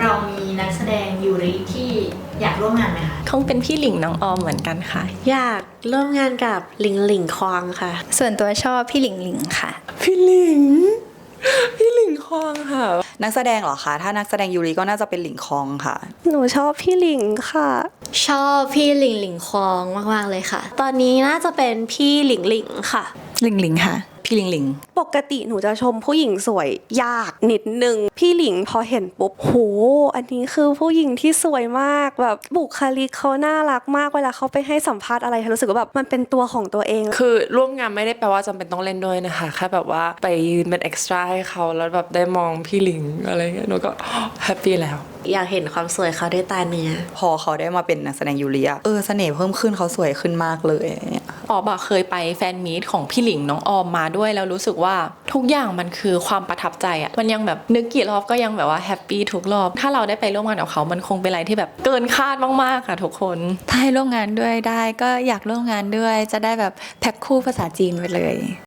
เรามีนักแสดงยูริที่อยากร่วมงานไหมคะคงเป็นพี่หลิงน้องออมเหมือนกันค่ะ อยากร่วมงานกับหลิงหลิงควางค่ะ ส่วนตัวชอบพี่หลิงหลิงค่ะ พี่หลิง พี่หลิงคองค่ะ นักแสดงเหรอคะ ถ้านักแสดงยูริก็น่าจะเป็นหลิงคองค่ะ หนูชอบพี่หลิงค่ะ ชอบพี่หลิงหลิงควองมากๆเลยค่ะ ตอนนี้น่าจะเป็นพี่หลิงหลิงค่ะ หลิงหลิงค่ะ พี่หลิงหลิง ปกติหนูจะชมผู้หญิงสวยยากนิดนึง พี่หลิงพอเห็นปุ๊บโห อันนี้คือผู้หญิงที่สวยมากแบบบุคลิกเขาน่ารักมากเวลาเขาไปให้สัมภาษณ์อะไรรู้สึกว่าแบบมันเป็นตัวของตัวเอง คือร่วมงานไม่ได้แปลว่าจำเป็นต้องเล่นด้วยนะคะแค่แบบว่าไปยืนเป็นเอ็กซ์ตร้าให้เขาแล้วแบบได้มองพี่หลิงอะไรเงี้ยหนูก็แฮปปี้แล้วอยากเห็นความสวยเขาด้วยตาเนื้อพอเขาได้มาเป็นนักแสดงยูริอะเออเสน่ห์เพิ่มขึ้นเขาสวยขึ้นมากเลยเนี่ยออมอะเคยไปแฟนมีตของพี่หลิงน้องออมมาด้วยแล้วรู้สึกว่าทุกอย่างมันคือความประทับใจอะมันยังแบบนึกกี่รอบก็ยังแบบว่าแฮปปี้ทุกรอบ ถ้าเราได้ไปร่วมงานกับเขา มันคงเป็นอะไรที่แบบเกินคาดมากๆค่ะทุกคนถ้าให้ร่วมงานด้วยได้ก็อยากร่วมงานด้วย จะได้แบบแพ็คคู่ภาษาจีนไปเลย